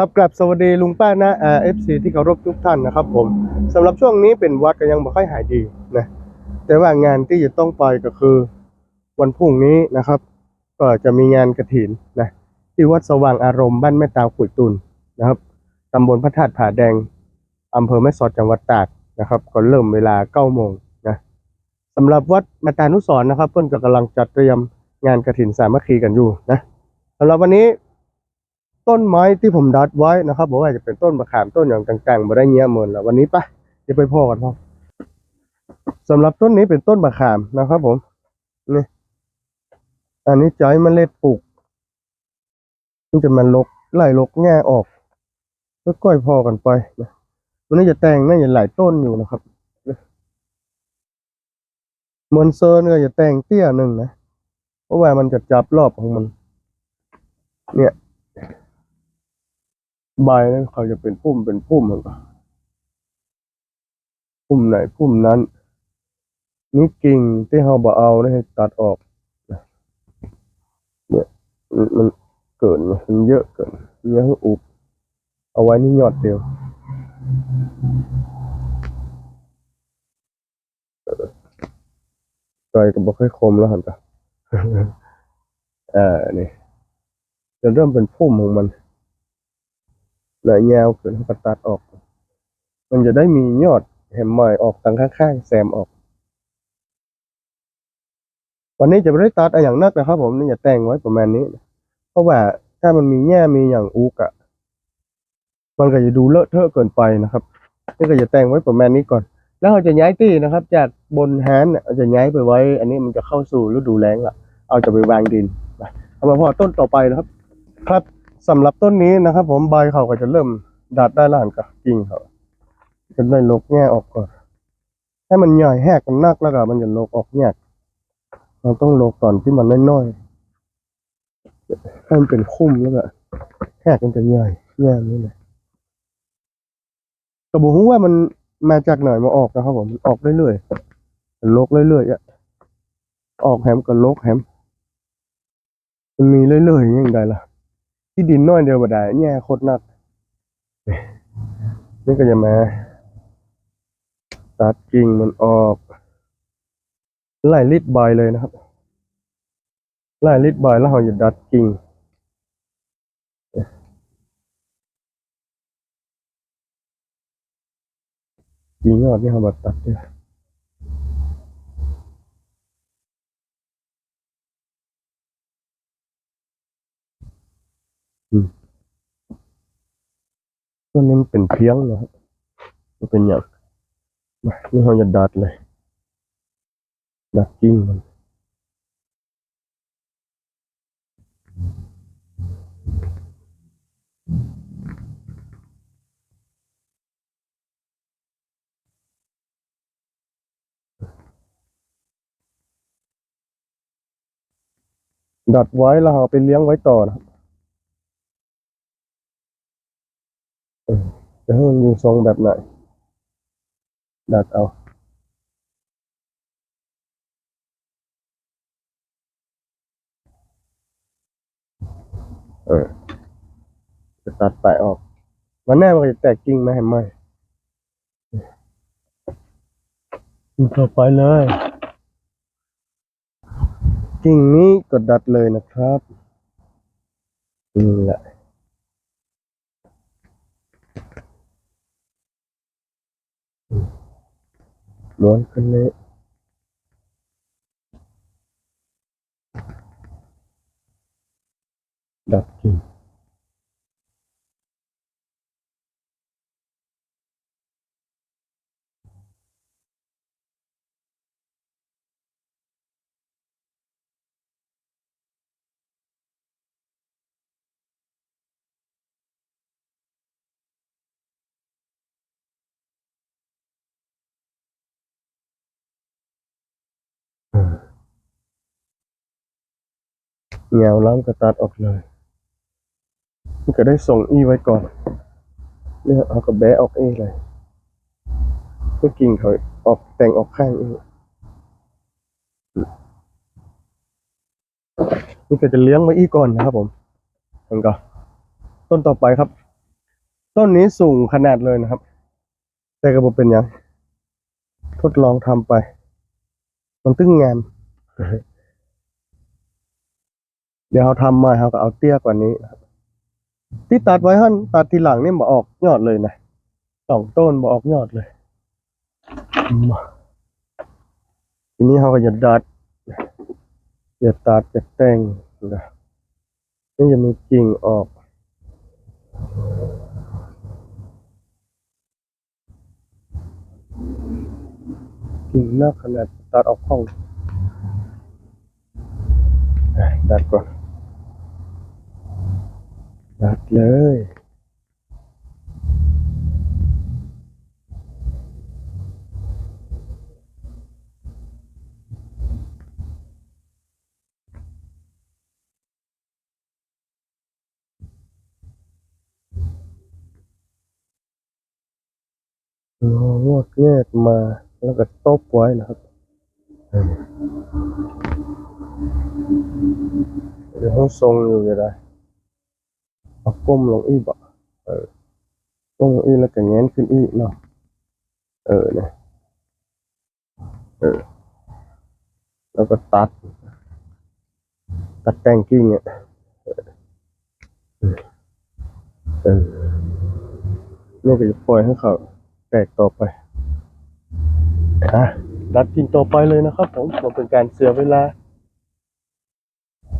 ครับกลับสวัสดีลุงป้านะเอฟซีที่เคารพทุกท่านนะครับผมสำหรับช่วงนี้เป็นวัดก็ยังไม่ค่อยหายดีนะแต่ว่างานที่จะต้องไปก็คือ วันพรุ่งนี้นะครับ ก็จะมีงานกระถินนะที่วัดสว่างอารมณ์บ้านแม่ตาวขุยตุนนะครับตำบลพระธาตุผาแดงอำเภอแม่สอดจังหวัดตากนะครับก็เริ่มเวลาเก้าโมงนะสำหรับวัดมาตานุสรณ์นะครับเพื่อนก็กำลังจัดเตรียมงานกระถินสามัคคีกันอยู่นะสำหรับวันนี้ ต้นไม้ที่ผมดัดไว้นะครับบอกว่าจะเป็นต้นมะขามต้นอย่างต่างๆมาได้เงี้ยเหมือนแล้ววันนี้ปะเดี๋ยวไปพ่อกันพ่อสำหรับต้นนี้เป็นต้นมะขามนะครับผมนี่อันนี้ใจเมล็ดปลูกมันจะมันลกไล่ลกแง่ออกค่อยๆพอกันไปนะวันนี้จะแต่งน่าจะหลายต้นอยู่นะครับมอนเซอร์เนี่ยจะแต่งเตี้ยหนึ่งนะ เพราะว่ามันจะจับรอบของมัน เนี่ย ใบนั้นเขาจะเป็นพุ่มเป็นพุ่มหรอพุ่มไหนพุ่มนั้นนี่กิ่งที่เขาบ่เอานะให้ตัดออกเนี่ยมันเกินมันเยอะเกินเยอะให้อุบเอาไว้นี่ยอดเดียวใจก็บอกให้คมแล้วหันกะเออนี่จะเริ่มเป็นพุ่มของมัน หลายแนวขึ้นเขาก็ตัดออก มันจะได้มียอดแหมใหม่ออกทางข้างๆแซมออก วันนี้จะไม่ได้ตัดอะไรอย่างนักนะครับ ผมนี่จะแต่งไว้ประมาณนี้ เพราะว่าถ้ามันมีแง่มีอย่างอุกอะมันก็จะดูเลอะเทอะเกินไปนะครับนี่ก็จะแต่งไว้ประมาณนี้ก่อน แล้วเราจะย้ายที่นะครับ จากบนฮานเราจะย้ายไปไว้ อันนี้มันจะเข้าสู่ฤดูแล้งละเอาจะไปวางดินเอามาพอต้นต่อไปนะครับ ครับ สำหรับต้นนี้นะครับ ผมใบเขาก็จะเริ่มดัดได้ล้วหันกับกิ่งเขาจะได้ลกแง่ออกก่อนให้มันใหญ่แหกมันนักแล้วก็มันจะลกออกแง่เราต้องลกก่อนที่มันน้อยๆให้มันเป็นคุ้มแล้วก็แหกมันจะใหญ่แง่นี้เลยกระบอกว่ามันมาจากไหนมาออกนะครับผมมันออกเรื่อยๆลกเรื่อยๆอะออกแหมกับลกแหมมันมีเรื่อยๆอย่างไรล่ะ ที่ดินน้อยเดียวบ่ได้แง่โคตรหนักนี่ก็จะมา ตัดกิ่งมันออกไล่ลิดใบเลยนะครับไล่ลิดใบแล้วเราจะดัดกิ่งกิ่งยอดนี่เรามาตัดเนี่ย ต้นนี้มันเป็นเพียงนะครับมันเป็นอย่างมานี่เราจะดัดเลย ดัดกิ่งมันดัดไว้แล้วเอาไปเลี้ยงไว้ต่อนะครับ จะให้มันอยู่ทรงแบบไหน ดัดเอาเออจะตัดไปออกวันแน่มันก็จะแตกกิ่งไหมเห็นไหมกิ่งต่อไปเลย กิ่งนี้กดดัดเลยนะครับนี่แหละ ม้วนขึ้นเลยดับจริง เงาล้ำก็ตัดออกเลยมันก็ได้ส่งอีไว้ก่อนเนี่ยเอากระแบะออกเองเลยเพื่อกิ่งเขาออกแต่งออกข้างเองนี่ก็จะเลี้ยงไว้อีกก่อนนะครับผมมันก็ต้นต่อไปครับ ต้นนี้สูงขนาดเลยนะครับ แต่กระบอกเป็นยัง ทดลองทำไป มันตึ้งงาม เดี๋ยวเราทำมาเราก็เอาเตี้ยกว่านี้นะครับที่ตัดไว้หั่นตัดทีหลังนี่มาออกยอดเลยนะสองต้นมาออกยอดเลยทีนี้เราก็จะดัดจะตัดจะแต่งนะนี่จะมีกิ่งออกกิ่งมากขนาดตัดออกห้องดัดก่อน ดัดเลยงองวดแงกมาแล้วก็ตบไว้นะครับเดี๋ยวห้องทรงอยู่จะได้ เอาก้มลงอีกบ่เออก้มลงอีกแล้วก็แงนขึ้นอีกเนาะเออเนี่ยเออ แล้วก็ตัด ตัดแต่งกิ่งอะเออเออนี่ก็จะปล่อยให้เขาแตกต่อไปอะดัดกิ่งต่อไปเลยนะครับผมมันเป็นการเสียเวลา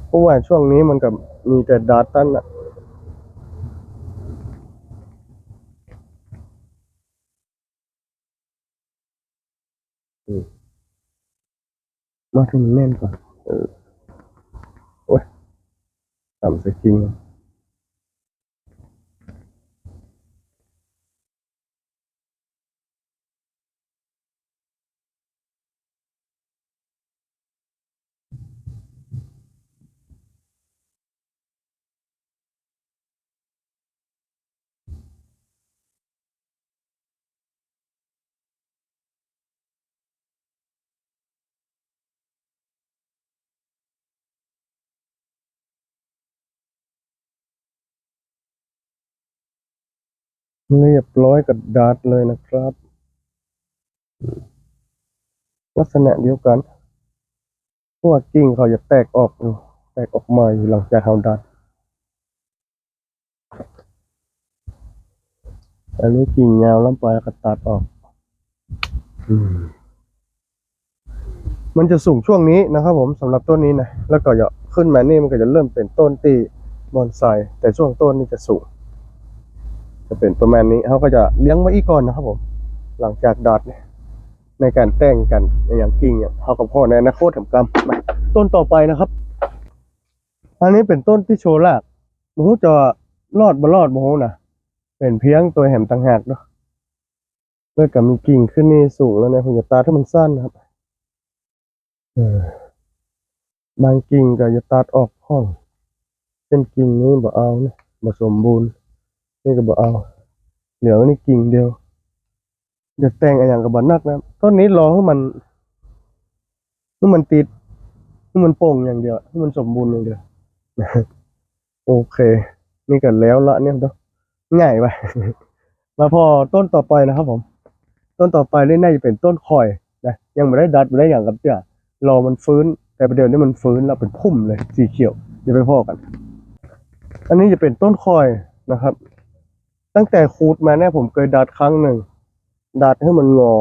เพราะว่าช่วงนี้มันกับมีแต่ดัดตันอะ อืมมาถึงแน่ เรียบร้อยกับดาดเลยนะครับ ลักษณะเดียวกันพว่ากิ่งเขาจะแตกออกอยู่แตกออกมาอยู่หลังจากเขาดัดอันนี้กิ่งยาวล้ำไปก็ตัดออกอมมันจะสูงช่วงนี้นะครับผมสำหรับต้นนี้นะแล้วก็จะขึ้นมานี่มันก็จะเริ่มเป็นต้นตีบอนไซแต่ช่วงต้นนี่จะสูง จะเป็นประมาณนี้เขาก็จะเลี้ยงไว้อีกก่อนนะครับผม หลังจากดัดเนี่ยในการแต่งกันอย่างกิ่งเนี่ยเขากับพ่อในอนาคตทำกรรมมาต้นต่อไปนะครับอันนี้เป็นต้นที่โชว์ลากหมูจะรอดบ่รอดบ่ฮู้นะเป็นเพียงตัวแหมต่างหากเนาะแล้วก็มีกิ่งขึ้นนี่สูงแล้วเนี่ยผมจะตัดให้มันสั้นนะครับบางกิ่งก็จะตัดออกห้องเช่นกิ่งนี้บ่เอานะบ่สมบูรณ์ นี่ก็บอกเอา เหลือนี่กิ่งเดียวอยากแต่งอะไรอย่างกับบนักนะต้นนี้รอให้มันให้มันติดให้มันโป่งอย่างเดียวให้มันสมบูรณ์อย่างเดียวโอเค นี่กันแล้วละเนี่ยเนาะง่ายไปมาพอต้นต่อไปนะครับ ผม ต้นต่อไปนี่น่าจะเป็นต้นคอยนะยังไม่ได้ดัดไม่ได้อย่างกับเจ้ารอมันฟื้น แต่ประเดี๋ยวนี้มันฟื้นแล้วเป็นพุ่มเลยสีเขียวเดี๋ยวไปพ่อกัน อันนี้จะเป็นต้นคอยนะครับ ตั้งแต่คูดมาเนี่ยผมเคยดัดครั้งหนึ่งดัดให้มันงอ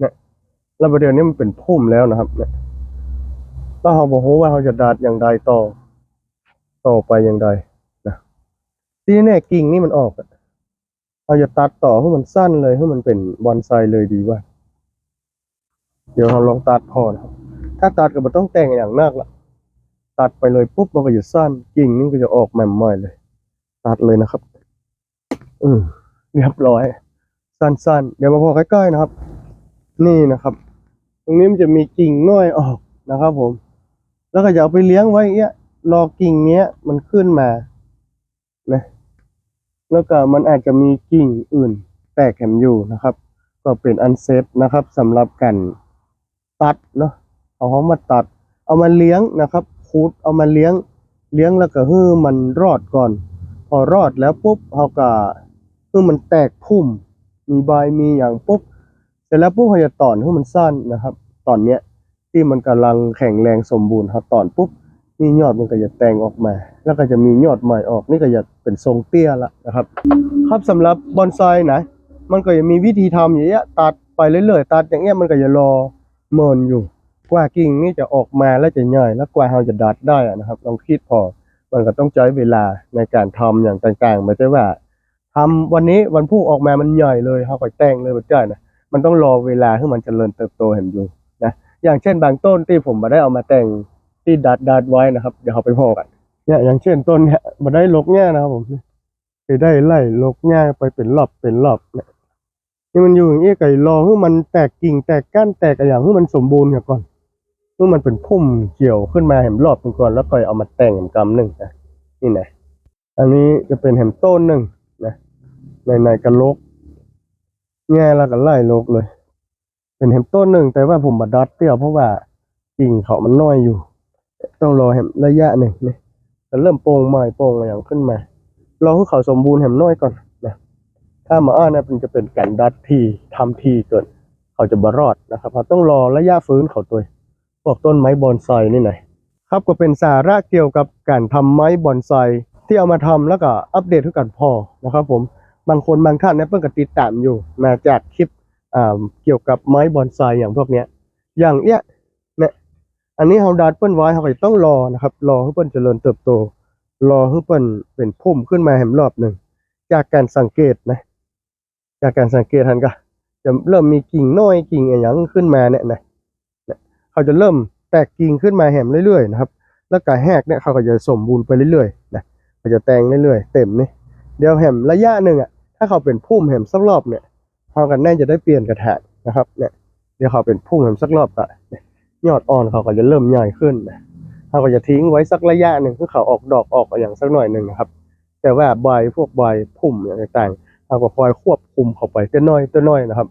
เนี่ยแล้วประเดี๋ยวนี้มันเป็นพุ่มแล้วนะครับ เนี่ยแล้วเราบอกว่าเราจะดัดอย่างใดต่อ ต่อไปอย่างใดนะทีนี้เนี่ยกิ่งนี่มันออกอะเราจะตัดต่อให้มันสั้นเลยให้มันเป็นบอนไซเลยดีว่า เดี๋ยวเราลองตัดพอนะครับ ถ้าตัดก็ไม่ต้องแต่งอย่างนักละตัดไปเลยปุ๊บมันก็จะสั้นกิ่งนี่ก็จะออกใหม่ๆเลย ตัดเลยนะครับ อืมเรียบร้อย สั้นๆ เดี๋ยวมาพอใกล้ๆนะครับ นี่นะครับ ตรงนี้มันจะมีกิ่งน้อยออกนะครับ ผม แล้วก็จะเอาไปเลี้ยงไว้เงี้ยรอกิ่งเนี้ยมันขึ้นมานะแล้วก็มันอาจจะมีกิ่งอื่น แตกแถมอยู่นะครับ ก็เป็นอันเซฟนะครับสำหรับการตัดเนาะเอาเขามาตัด เอามาเลี้ยงนะครับคูดเอามาเลี้ยง เลี้ยงแล้วก็ให้มันรอดก่อน พอรอดแล้วปุ๊บเขาก็ คือมันแตกพุ่ม มีใบมีอย่างปุ๊บเสร็จแล้วปุ๊บเขาจะตอนให้มันสั้นนะครับ ตอนเนี้ยที่มันกำลังแข็งแรงสมบูรณ์เขาตอนปุ๊บนี่ยอดมันก็จะแตงออกมา แล้วก็จะมียอดใหม่ออก นี่ก็จะเป็นทรงเตี้ยละนะครับ ครับสำหรับบอนไซนะมันก็จะมีวิธีทำอย่างเงี้ยตัดไปเรื่อยๆตัดอย่างเงี้ยมันก็จะรอเมินอยู่ กว่ากิ่งนี่จะออกมาแล้วจะใหญ่แล้วกว่าเราจะดัดได้นะครับลองคิดพอ มันก็ต้องใช้เวลาในการทำอย่างต่างๆไม่ใช่ว่า ทำวันนี้วันพุ่งออกมามันใหญ่เลยเขาก็แต่งเลยไม่ใช่นะมันต้องรอเวลาให้มันเจริญเติบโตเห็นอยู่นะอย่างเช่นบางต้นที่ผมมาได้เอามาแต่งที่ดัดดัดไว้นะครับ เดี๋ยวเขาไปพอกันเนี่ยอย่างเช่นต้นเนี่ยมาได้ลกแง่นะครับผมไปได้ไล่ลกแง่ไปเป็นรอบเป็นรอบเนี่ยนี่มันอยู่อย่างนี้ไก่รอให้มันแตกกิ่งแตกก้านแตกอะไรอย่างให้มันสมบูรณ์ก่อนเมื่อมันเป็นพุ่มเกี่ยวขึ้นมาแหมรอบหนึ่งก่อนแล้วก็เอามาแต่งแหมกำหนึ่งนะนี่นะอันนี้จะเป็นแหมต้นหนึ่ง นะในในกระโลกแง่แล้วก็ไล่โลกเลย เป็นแหมต้นหนึ่ง แต่ว่าผมมาดัดเตี้ยเพราะว่ากิ่งเขามันน้อยอยู่ ต้องรอแหมระยะหนึ่งนี่ก็เริ่มโป่งไม้โป่งอะไรอย่างขึ้นมา รอให้เขาสมบูรณ์แหมน้อยก่อนนะถ้ามาอ้านะมันจะเป็นการดัดทีทำทีเกินเขาจะบรอดนะครับเราต้องรอระยะฟื้นเขาตัวพวกต้นไม้บอนไซนี่หน่อยครับก็เป็นสาระเกี่ยวกับการทำไม้บอนไซที่เอามาทำแล้วก็อัปเดตทุกกันพอนะครับผม บางคนบางท่านเนี่ยเพิ่งก็ติดตามอยู่มาจากคลิปเกี่ยวกับไม้บอนไซอย่างพวกเนี้ย อย่างเนี้ยเนี่ยอันนี้เฮาดัดเปิ้นไว้เฮาก็ต้องรอนะครับ รอให้เปิ้นเจริญเติบโต รอให้เปิ้นเป็นพุ่มขึ้นมาแหมรอบหนึ่งจากการสังเกตนะ จากการสังเกตท่านก็จะเริ่มมีกิ่งน้อยกิ่งอะไรอย่างขึ้นมาเนี่ยนะเขาจะเริ่มแตกกิ่งขึ้นมาแหมเรื่อยๆนะครับ แล้วก็แหกเนี่ยเขาก็จะสมบูรณ์ไปเรื่อยๆนะเขาจะแตงเรื่อยๆเต็มนี่เดี๋ยวแหมระยะหนึ่งอะ ถ้าเขาเป็นพุ่มแหมสักรอบเนี่ยเขากันแน่จะได้เปลี่ยนกระถางนะครับเนี่ยเดี๋ยวเขาเป็นพุ่มแหมสักรอบก็ยอดอ่อนเขาก็จะเริ่มใหญ่ขึ้นนะเขาก็จะทิ้งไว้สักระยะหนึ่งเพื่อเขาออกดอกออกอย่างสักหน่อยหนึ่งนะครับ แต่ว่าใบพวกใบพุ่มอย่างต่างๆเขาก็คอยควบคุมเขาไปเต้นน้อยเต้นน้อยนะครับ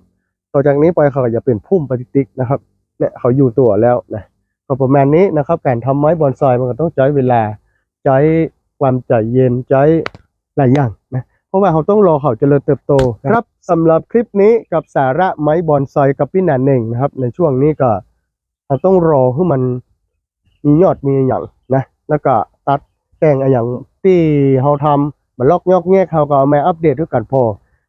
ต่อจากนี้ไปเขาก็จะเป็นพุ่มปฏิติกนะครับเนี่ยเขาอยู่ตัวแล้วนะก็ประมาณนี้นะครับการทำไม้บอนไซมันก็ต้องใช้เวลาใช้ความใจเย็นใช้หลายอย่างนะ ราะว่าเขาต้องรอเขาเจริญเติบโตครับสำหรับคลิปนี้กับสาระไม้บอนไซกับพี่หนันเองนะครับ ในช่วงนี้ก็เราต้องรอให้มันมียอดมีอย่างนะ แล้วก็ตัดแต่งอะไรอย่างที่เขาทำมันลอกยอกแงกเขาก็เอามาอัปเดตด้วยกันพอ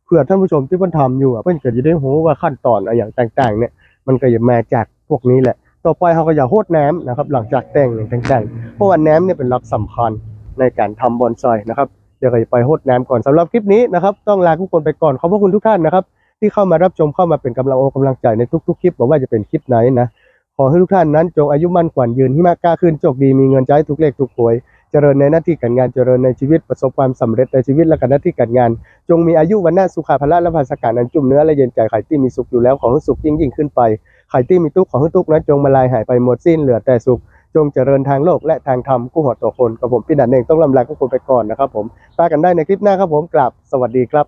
เพื่อท่านผู้ชมที่เพิ่นทำอยู่อะเพิ่นก็จะได้รู้ว่าขั้นตอนอะไรอย่างต่าง ๆ เนี่ย มันก็จะมาจากพวกนี้แหละ ต่อไปเขาก็อย่าโหดน้ำนะครับ หลังจากแต่งอย่างต่างๆเพราะว่าน้ำเนี่ยเป็นหลักสำคัญในการทำบอนไซนะครับ เดี๋ยวก็จะไปโหดน้ำก่อนสำหรับคลิปนี้นะครับต้องลาทุกคนไปก่อนขอบพระคุณทุกท่านนะครับ ที่เข้ามารับชมเข้ามาเป็นกำลังโอกำลังใจในทุกๆคลิปบอกว่าจะเป็นคลิปไหนนะขอให้ทุกท่านนั้นจงอายุมั่นขวัญยืนที่มากกล้าขึ้นโชคดีมีเงินใช้ทุกเลขทุกหวย เจริญในหน้าที่การงานเจริญในชีวิตประสบความสำเร็จในชีวิตและการหน้าที่การงาน จงมีอายุวันหน้าสุขาภละและภาสการนันจุ่มเนื้อและเย็นใจไข่ที่มีสุขอยู่แล้วขอให้สุขยิ่งยิ่งขึ้นไปไข่ที่มีทุกข์ของทุกข์นั้นจงมาลายหายไปหมดสิ้นเหลือแต่สุข จงเจริญทางโลกและทางธรรมกู้หอดต่อคนกับผมพี่ดันเองต้องลำลาทุกคนไปก่อนนะครับผมปากันได้ในคลิปหน้าครับผมกลับสวัสดีครับ